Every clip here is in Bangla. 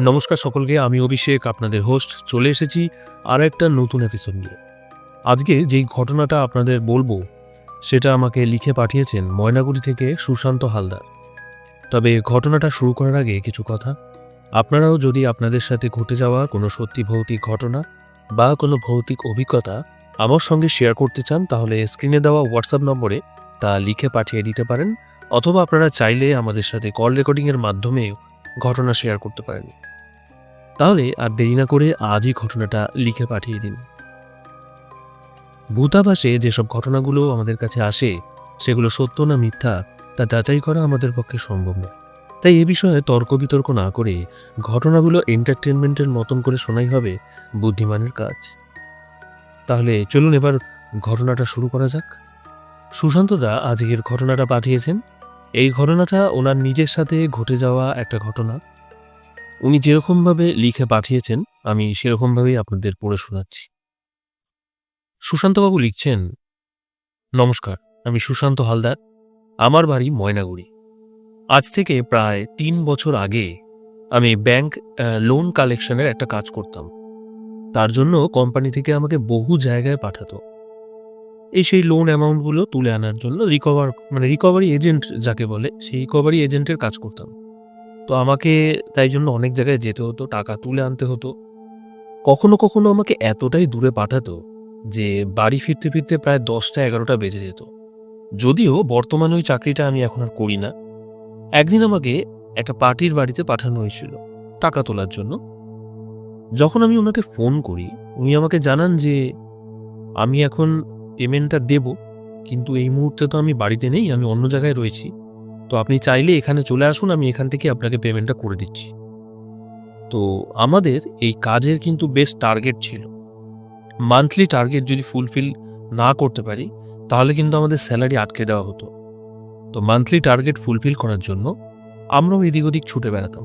নমস্কার সকলকে, আমি অভিষেক, আপনাদের হোস্ট চলে এসেছি আর একটা নতুন এপিসোড নিয়ে। আজকে যেই ঘটনাটা আপনাদের বলব, সেটা আমাকে লিখে পাঠিয়েছেন ময়নাগুড়ি থেকে সুশান্ত হালদার। তবে ঘটনাটা শুরু করার আগে কিছু কথা। আপনারাও যদি আপনাদের সাথে ঘটে যাওয়া কোনো সত্যি ভৌতিক ঘটনা বা কোনো ভৌতিক অভিজ্ঞতা আমার সঙ্গে শেয়ার করতে চান, তাহলে স্ক্রিনে দেওয়া হোয়াটসঅ্যাপ নম্বরে তা লিখে পাঠিয়ে দিতে পারেন, অথবা আপনারা চাইলে আমাদের সাথে কল রেকর্ডিংয়ের মাধ্যমে ঘটনা শেয়ার করতে পারেন। তাহলে আর দেরি না করে আজই ঘটনাটা লিখে পাঠিয়ে দিন। ভূতাভাসে যেসব ঘটনাগুলো আমাদের কাছে আসে, সেগুলো সত্য না মিথ্যা, তা যাচাই করা আমাদের পক্ষে সম্ভব নয়। তাই এ বিষয়ে তর্ক বিতর্ক না করে ঘটনাগুলো এন্টারটেনমেন্টের মতন করে শোনাই হবে বুদ্ধিমানের কাজ। তাহলে চলুন এবার ঘটনাটা শুরু করা যাক। সুশান্তদা আজকের ঘটনাটা পাঠিয়েছেন। এই ঘটনাটা ওনার নিজের সাথে ঘটে যাওয়া একটা ঘটনা। উনি যেরকমভাবে লিখে পাঠিয়েছেন, আমি সেরকমভাবেই আপনাদের পড়ে শোনাচ্ছি। সুশান্তবাবু লিখছেন, নমস্কার, আমি সুশান্ত হালদার, আমার বাড়ি ময়নাগুড়ি। আজ থেকে প্রায় তিন বছর আগে আমি ব্যাংক লোন কালেকশনের একটা কাজ করতাম। তার জন্য কোম্পানি থেকে আমাকে বহু জায়গায় পাঠাতো। এই সেই লোন অ্যামাউন্টগুলো তুলে আনার জন্য রিকভার মানে রিকভারি এজেন্ট যাকে বলে, সেই রিকভারি এজেন্টের কাজ করতাম। তো আমাকে তাই জন্য অনেক জায়গায় যেতে হতো, টাকা তুলে আনতে হতো। কখনো কখনো আমাকে এতটাই দূরে পাঠাতো যে বাড়ি ফিরতে ফিরতে প্রায় দশটা এগারোটা বেজে যেত। যদিও বর্তমানে ওই চাকরিটা আমি এখন আর করি না। একদিন আমাকে একটা পার্টির বাড়িতে পাঠানো হয়েছিল টাকা তোলার জন্য। যখন আমি ওনাকে ফোন করি, উনি আমাকে জানান যে, আমি এখন পেমেন্টটা দেব, কিন্তু এই মুহূর্তে তো আমি বাড়িতে নেই, আমি অন্য জায়গায় রয়েছি। তো আপনি চাইলে এখানে চলে আসুন, আমি এখান থেকে আপনাকে পেমেন্টটা করে দিচ্ছি। তো আমাদের এই কাজের কিন্তু বেশ টার্গেট ছিল। মান্থলি টার্গেট যদি ফুলফিল না করতে পারি, তাহলে কিন্তু আমাদের স্যালারি আটকে দেওয়া হতো। তো মান্থলি টার্গেট ফুলফিল করার জন্য আমরাও এদিক ওদিক ছুটে বেড়াতাম।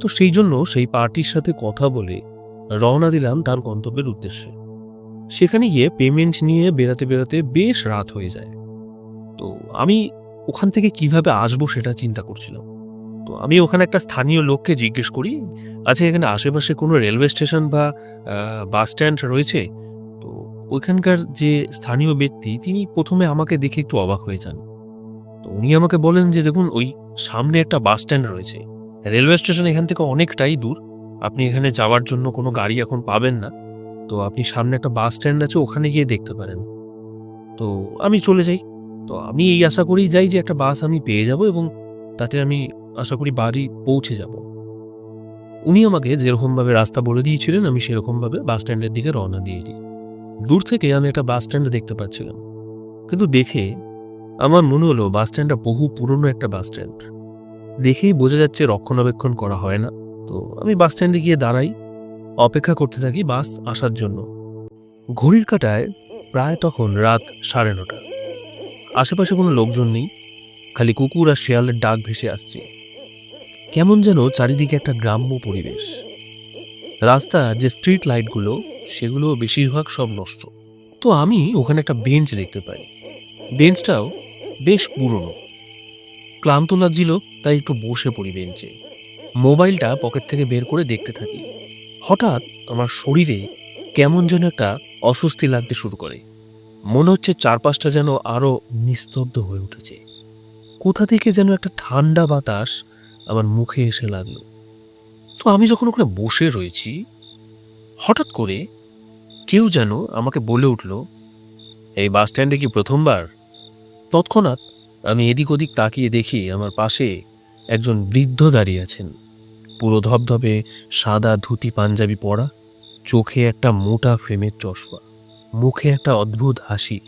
তো সেই জন্য সেই পার্টির সাথে কথা বলে রওনা দিলাম তার গন্তব্যের উদ্দেশ্যে। সেখানে গিয়ে পেমেন্ট নিয়ে বেরাতে বেরাতে বেশ রাত হয়ে যায়। তো আমি ওখান থেকে কীভাবে আসব সেটা চিন্তা করছিলাম। তো আমি ওখানে একটা স্থানীয় লোককে জিজ্ঞেস করি আচ্ছা এখানে আশেপাশে কোনো রেলওয়ে স্টেশন বা বাস স্ট্যান্ড রয়েছে? তো ওইখানকার যে স্থানীয় ব্যক্তি, তিনি প্রথমে আমাকে দেখে একটু অবাক হয়ে যান। তো উনি আমাকে বলেন যে, দেখুন, ওই সামনে একটা বাস স্ট্যান্ড রয়েছে। রেলওয়ে স্টেশন এখান থেকে অনেকটাই দূর। আপনি এখানে যাওয়ার জন্য কোনো গাড়ি এখন পাবেন না। তো আপনি সামনে একটা বাস স্ট্যান্ড আছে, ওখানে গিয়ে দেখতে পারেন। তো আমি চলে যাই। তো আমি এই আশা করেই যাই যে একটা বাস আমি পেয়ে যাব এবং তাতে আমি আশা করি বাড়ি পৌঁছে যাব। উনি আমাকে যেরকমভাবে রাস্তা বলে দিয়েছিলেন, আমি সেরকমভাবে বাস স্ট্যান্ডের দিকে রওনা দিয়ে দিই। দূর থেকে আমি একটা বাস স্ট্যান্ড দেখতে পাচ্ছিলাম। কিন্তু দেখে আমার মনে হলো বাস স্ট্যান্ডটা বহু পুরনো একটা বাস স্ট্যান্ড। দেখেই বোঝা যাচ্ছে রক্ষণাবেক্ষণ করা হয় না। তো আমি বাস স্ট্যান্ডে গিয়ে দাঁড়াই, অপেক্ষা করতে থাকি বাস আসার জন্য। ঘড়ির কাটায় প্রায় তখন রাত সাড়ে নটা। আশেপাশে কোনো লোকজন নেই, খালি কুকুর আর শেয়ালের ডাক ভেসে আসছে। কেমন যেন চারিদিকে একটা গ্রাম্য পরিবেশ। রাস্তার যে স্ট্রিট লাইটগুলো, সেগুলো বেশিরভাগ সব নষ্ট। তো আমি ওখানে একটা বেঞ্চ দেখতে পাই। বেঞ্চটাও বেশ পুরনো। ক্লান্ত লাগছিল, তাই একটু বসে পড়ি বেঞ্চে। মোবাইলটা পকেট থেকে বের করে দেখতে থাকি। হঠাৎ আমার শরীরে কেমন যেন একটা অস্বস্তি লাগতে শুরু করে। মনে হচ্ছে চারপাশটা যেন আরও নিস্তব্ধ হয়ে উঠেছে। কোথা থেকে যেন একটা ঠান্ডা বাতাস আমার মুখে এসে লাগল। তো আমি যখন ওখানে বসে রয়েছি, হঠাৎ করে কেউ যেন আমাকে বলে উঠল, এই বাস স্ট্যান্ডে কি প্রথমবার? তৎক্ষণাৎ আমি এদিক ওদিক তাকিয়ে দেখি আমার পাশে একজন বৃদ্ধ দাঁড়িয়ে আছেন। পুরো ধবধবে সাদা ধুতি পাঞ্জাবি পরা, চোখে একটা মোটা ফ্রেমের চশমা। মুখে একটা অদ্ভুত হাসি।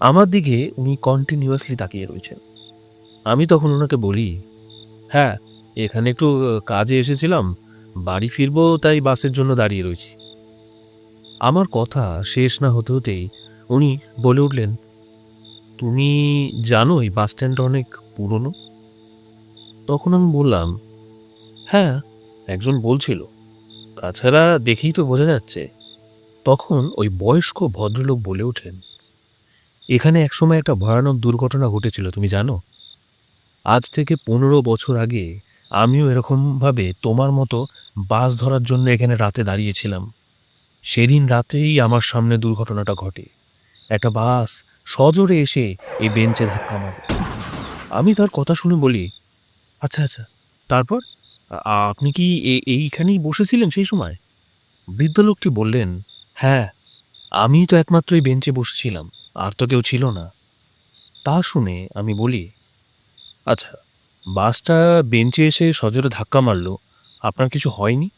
আমার দিকে উনি কন্টিনিউয়াসলি তাকিয়ে রয়েছেন। আমি তখন ওনাকে বলি হ্যাঁ এখানে একটু কাজে এসেছিলাম। বাড়ি ফিরবো, তাই বাসের জন্য দাঁড়িয়ে রয়েছি। আমার কথা শেষ না হতে হতেই উনি বলে উঠলেন, তুমি জানো এই বাস স্ট্যান্ডটা অনেক পুরনো? তখন আমি বললাম হ্যাঁ একজন বলছিল। তাছাড়া দেখেই তো বোঝা যাচ্ছে। তখন ওই বয়স্ক ভদ্রলোক বলে ওঠেন, এখানে একসময় একটা ভয়ানক দুর্ঘটনা ঘটেছিল, তুমি জানো? আজ থেকে পনেরো বছর আগে আমিও এরকমভাবে তোমার মতো বাস ধরার জন্য এখানে রাতে দাঁড়িয়েছিলাম। সেদিন রাতেই আমার সামনে দুর্ঘটনাটা ঘটে। একটা বাস সজোরে এসে এই বেঞ্চে ধাক্কা মারে। আমি তার কথা শুনে বলি আচ্ছা আচ্ছা তারপর? আপনি কি এইখানেই বসেছিলেন সেই সময়? বৃদ্ধ লোকটি বললেন হ্যাঁ আমি তো একমাত্র এই বেঞ্চে বসেছিলাম, আর তো কেউ ছিল না। তা শুনে আমি বলি আচ্ছা বাসটা বেঞ্চে এসে সজোরে ধাক্কা মারল, আপনার কিছু হয়নি?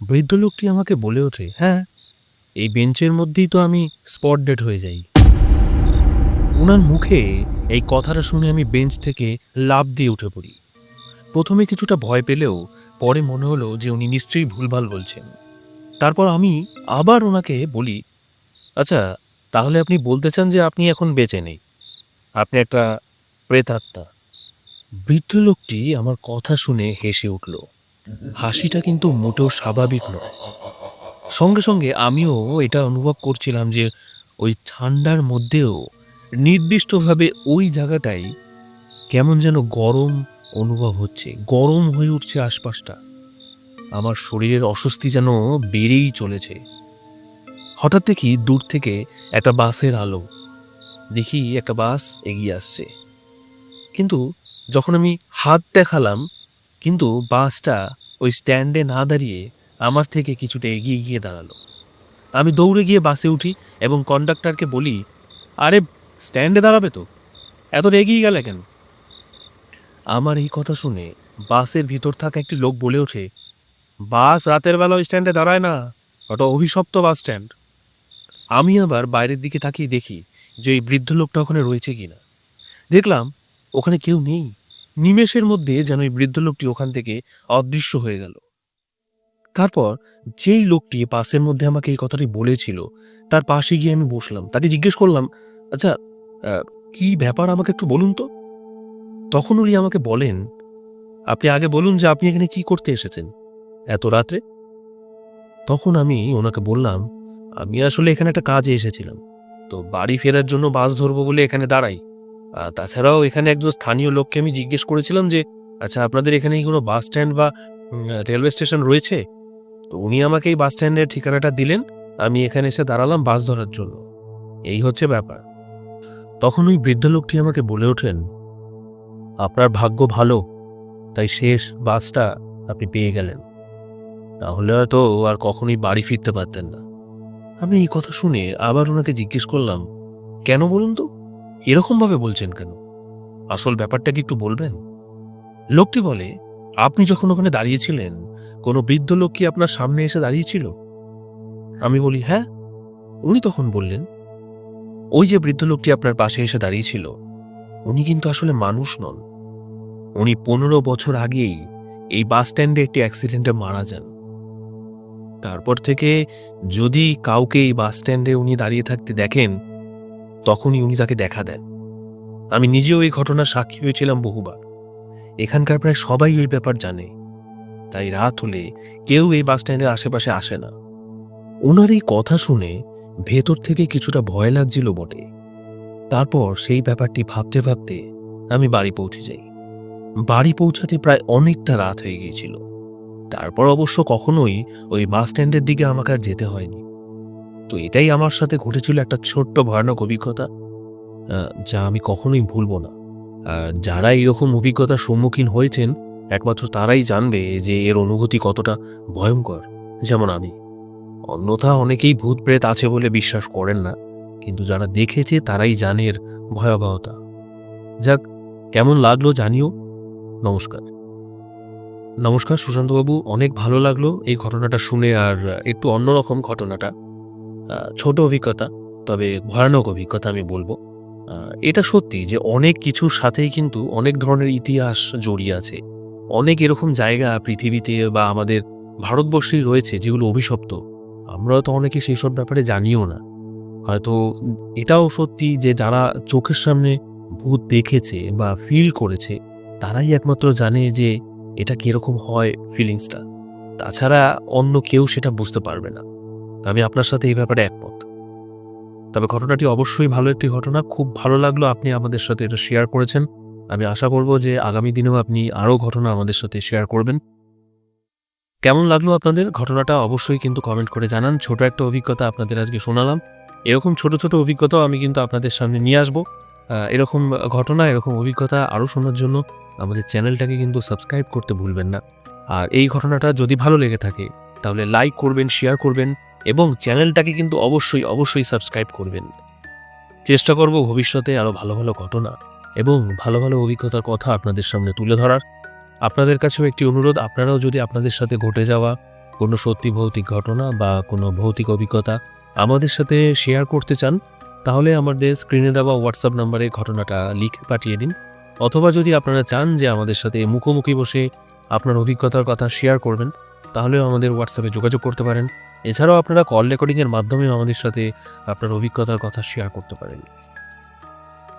বৃদ্ধ লোকটি আমাকে বলে ওঠে হ্যাঁ এই বেঞ্চের মধ্যেই তো আমি স্পট ডেট হয়ে যাই। ওনার মুখে এই কথাটা শুনে আমি বেঞ্চ থেকে লাভ দিয়ে উঠে পড়ি। প্রথমে কিছুটা ভয় পেলেও পরে মনে হলো যে উনি নিশ্চয়ই ভুলভাল বলছেন। তারপর আমি আবার ওনাকে বলি আচ্ছা তাহলে আপনি বলতে চান যে আপনি এখন বেঁচে নেই। আপনি একটা প্রেতাত্মা। বৃদ্ধ লোকটি আমার কথা শুনে হেসে উঠল। হাসিটা কিন্তু মোটেও স্বাভাবিক নয়। সঙ্গে সঙ্গে আমিও এটা অনুভব করছিলাম যে ওই ঠান্ডার মধ্যেও নির্দিষ্টভাবে ওই জায়গাটাই কেমন যেন গরম অনুভব হচ্ছে, গরম হয়ে উঠছে আশপাশটা। আমার শরীরের অস্বস্তি যেন বেড়েই চলেছে। হঠাৎ দেখি দূর থেকে একটা বাসের আলো। দেখি একটা বাস এগিয়ে আসছে। কিন্তু যখন আমি হাত দেখালাম, কিন্তু বাসটা ওই স্ট্যান্ডে না দাঁড়িয়ে আমার থেকে কিছুটা এগিয়ে গিয়ে দাঁড়াল। আমি দৌড়ে গিয়ে বাসে উঠি এবং কন্ডাক্টরকে বলি, আরে, স্ট্যান্ডে দাঁড়াবে তো? এত এগিয়ে গেলে কেন? আমার এই কথা শুনে বাসের ভিতর থাকা একটি লোক বলে ওঠে বাস রাতের বেলা ওই স্ট্যান্ডে দাঁড়ায় না, ওটা অভিশপ্ত বাস স্ট্যান্ড। আমি আবার বাইরের দিকে তাকিয়ে দেখি যে এই বৃদ্ধ লোকটা ওখানে রয়েছে কি না দেখলাম ওখানে কেউ নেই। নিমেষের মধ্যে যেন এই বৃদ্ধ লোকটি ওখান থেকে অদৃশ্য হয়ে গেল। তারপর যেই লোকটি পাশের মধ্যে আমাকে এই কথাটি বলেছিল, তার পাশে গিয়ে আমি বসলাম। তাকে জিজ্ঞেস করলাম আচ্ছা কি ব্যাপার আমাকে একটু বলুন তো? তখন উনি আমাকে বলেন, আপনি আগে বলুন যে আপনি এখানে কি করতে এসেছেন? এত রাত্রে? তখন আমি ওনাকে বললাম, আমি আসলে এখানে একটা কাজে এসেছিলাম। তো বাড়ি ফেরার জন্য বাস ধরবো বলে এখানে দাঁড়াই। আর তাছাড়াও এখানে একজন স্থানীয় লোককে আমি জিজ্ঞেস করেছিলাম যে আচ্ছা আপনাদের এখানে কি কোনো বাস স্ট্যান্ড বা রেলওয়ে স্টেশন রয়েছে? তো উনি আমাকে এই বাস স্ট্যান্ডের ঠিকানাটা দিলেন, আমি এখানে এসে দাঁড়ালাম বাস ধরার জন্য। এই হচ্ছে ব্যাপার। তখন ওই বৃদ্ধ লোকটি আমাকে বলে ওঠেন, আপনার ভাগ্য ভালো, তাই শেষ বাসটা আপনি পেয়ে গেলেন। তাহলে হয়তো আর কখনোই বাড়ি ফিরতে পারতেন না। আমি এই কথা শুনে আবার ওনাকে জিজ্ঞেস করলাম, কেন বলুন তো? এরকমভাবে বলছেন কেন? আসল ব্যাপারটা কি একটু বলবেন? লোকটি বলে, আপনি যখন ওখানে দাঁড়িয়েছিলেন, কোনো বৃদ্ধ লোক কি আপনার সামনে এসে দাঁড়িয়েছিল? আমি বলি হ্যাঁ। উনি তখন বললেন, ওই যে বৃদ্ধ লোকটি আপনার পাশে এসে দাঁড়িয়েছিল, উনি কিন্তু আসলে মানুষ নন। উনি পনেরো বছর আগেই এই বাস স্ট্যান্ডে একটি অ্যাক্সিডেন্টে মারা যান। তারপর থেকে যদি কাউকে এই বাস স্ট্যান্ডে উনি দাঁড়িয়ে থাকতে দেখেন, তখনই উনি তাকে দেখা দেন। আমি নিজেও এই ঘটনার সাক্ষী হয়েছিলাম বহুবার। এখানকার প্রায় সবাই এই ব্যাপার জানে। তাই রাত হলে কেউ এই বাস স্ট্যান্ডের আশেপাশে আসে না। ওনার এই কথা শুনে ভেতর থেকে কিছুটা ভয় লাগছিল বটে। তারপর সেই ব্যাপারটি ভাবতে ভাবতে আমি বাড়ি পৌঁছে যাই। বাড়ি পৌঁছাতে প্রায় অনেকটা রাত হয়ে গিয়েছিল। তারপর অবশ্য কখনোই ওই বাস স্ট্যান্ডের দিকে আমাকে আর যেতে হয়নি। তো এটাই আমার সাথে ঘটেছিল একটা ছোট্ট ভয়ানক অভিজ্ঞতা যা আমি কখনোই ভুলবো না। আর যারা এরকম অভিজ্ঞতার সম্মুখীন হয়েছেন, একমাত্র তারাই জানবে যে এর অনুভূতি কতটা ভয়ঙ্কর, যেমন আমি। অন্যথা অনেকেই ভূত প্রেত আছে বলে বিশ্বাস করেন না, কিন্তু যারা দেখেছে তারাই জানে ভয়াবহতা। যাক, কেমন লাগল জানিও। নমস্কার। নমস্কার, সুশান্তবাবু। অনেক ভালো লাগল এই ঘটনাটা শুনে, আর একটু অন্যরকম ঘটনাটা। ছোট অভিজ্ঞতা, তবে ভয়ানক অভিজ্ঞতা আমি বলব। এটা সত্যি যে অনেক কিছুর সাথেই কিন্তু অনেক ধরনের ইতিহাস জড়িয়ে আছে। অনেক এরকম জায়গা পৃথিবীতে বা আমাদের ভারতবর্ষেই রয়েছে যেগুলো অভিশপ্ত। আমরা তো অনেকে সেই সব ব্যাপারে জানিও না। হয়তো এটাও সত্যি যে যারা চোখের সামনে ভূত দেখেছে বা ফিল করেছে, তারাই একমাত্র জানে যে এটা কীরকম হয় ফিলিংসটা তাছাড়া অন্য কেউ সেটা বুঝতে পারবে না। আমি আপনার সাথে এই ব্যাপারে একমত। তবে ঘটনাটি অবশ্যই ভালো একটি ঘটনা। খুব ভালো লাগল আপনি আমাদের সাথে এটা শেয়ার করেছেন। আমি আশা করব যে আগামী দিনেও আপনি আরও ঘটনা আমাদের সাথে শেয়ার করবেন। কেমন লাগল আপনাদের? ঘটনাটা অবশ্যই কিন্তু কমেন্ট করে জানান। ছোট একটা অভিজ্ঞতা আপনাদের আজকে শোনালাম। এরকম ছোট ছোট অভিজ্ঞতাও আমি কিন্তু আপনাদের সামনে নিয়ে আসব। এরকম ঘটনা, এরকম অভিজ্ঞতা আরও শোনার জন্য আমাদের চ্যানেলটাকে কিন্তু সাবস্ক্রাইব করতে ভুলবেন না। আর এই ঘটনাটা যদি ভালো লেগে থাকে, তাহলে লাইক করবেন, শেয়ার করবেন এবং চ্যানেলটাকে কিন্তু অবশ্যই অবশ্যই সাবস্ক্রাইব করবেন। চেষ্টা করব ভবিষ্যতে আরও ভালো ভালো ঘটনা এবং ভালো ভালো অভিজ্ঞতার কথা আপনাদের সামনে তুলে ধরার। আপনাদের কাছেও একটি অনুরোধ, আপনারাও যদি আপনাদের সাথে ঘটে যাওয়া কোনো সত্যি ভৌতিক ঘটনা বা কোনো ভৌতিক অভিজ্ঞতা আমাদের সাথে শেয়ার করতে চান, তাহলে আমাদের স্ক্রিনে দেওয়া হোয়াটসঅ্যাপ নাম্বারে ঘটনাটা লিখে পাঠিয়ে দিন। অথবা যদি আপনারা চান যে আমাদের সাথে মুখোমুখি বসে আপনার অভিজ্ঞতার কথা শেয়ার করবেন, তাহলেও আমাদের হোয়াটসঅ্যাপে যোগাযোগ করতে পারেন। এছাড়াও আপনারা কল রেকর্ডিংয়ের মাধ্যমেও আমাদের সাথে আপনার অভিজ্ঞতার কথা শেয়ার করতে পারেন।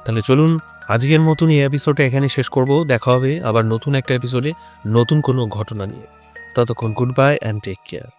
তাহলে চলুন, আজকের মতন এই এপিসোডটা এখানে শেষ করব। দেখা হবে আবার নতুন একটা এপিসোডে নতুন কোনো ঘটনা নিয়ে। ততক্ষণ good bye and take care